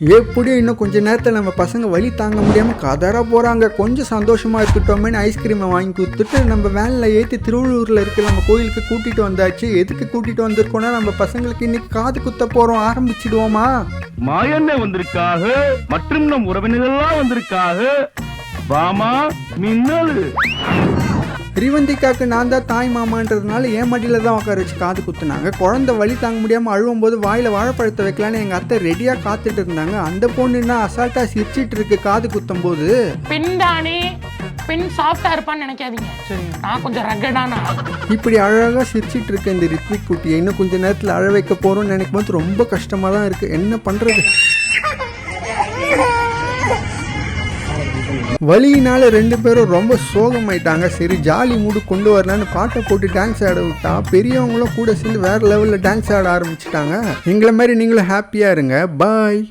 எப்படியும் இன்னும் கொஞ்ச நேரத்தில் நம்ம பசங்க வழி தாங்க முடியாமல் கதற போகிறாங்க கொஞ்சம் சந்தோஷமாக இருக்கட்டோமேனு ஐஸ்கிரீமை வாங்கி கொடுத்துட்டு நம்ம வேனில் ஏற்றி திருவள்ளூரில் இருக்க நம்ம கோயிலுக்கு கூட்டிகிட்டு வந்தாச்சு. எதுக்கு கூட்டிகிட்டு வந்திருக்கோன்னா நம்ம பசங்களுக்கு இன்னைக்கு காது குத்த போகிறோம் ஆரம்பிச்சிடுவோமா? மாயண்ணே வந்திருக்காக? மற்றும் நம் உறவினர்கள்லாம் வந்திருக்காக? வாமா மின்னல். ரிவந்திக்காக்கு நான் தான் தாய் மாமான்றதுனால என் மடியில் தான் உட்கார வச்சு காது குத்துனாங்க. குழந்தை வலி தாங்க முடியாமல் அழுவும் போது வாயில் வாழைப்பழத்தை வைக்கலான்னு எங்கள் அத்தை ரெடியாக காத்துட்டு இருந்தாங்க. அந்த பொண்ணுன்னா அசால்ட்டாக சிரிச்சிட்டு இருக்கு காது குத்தும் போது பெண் தானே பெண் சாஃப்டா இருப்பான்னு நினைக்காதீங்க. நான் கொஞ்சம் ரகடான. இப்படி அழகாக சிரிச்சிட்டு இருக்க இந்த ரித்விக் குட்டியை இன்னும் கொஞ்ச நேரத்தில் அழ வைக்க போகிறோம்னு நினைக்கும் போது ரொம்ப கஷ்டமாக தான் இருக்குது என்ன பண்ணுறது வழியினால ரெண்டு பேரும் ரொம்ப சோகமாயிட்டாங்க. சரி ஜாலி மூடு கொண்டு வரலான்னு பாட்டை போட்டு டான்ஸ் ஆட விட்டா பெரியவங்களும் கூட சேர்ந்து வேற லெவலில் டான்ஸ் ஆட ஆரம்பிச்சிட்டாங்க. எங்களை மாதிரி நீங்களும் ஹாப்பியாக இருங்க. பாய்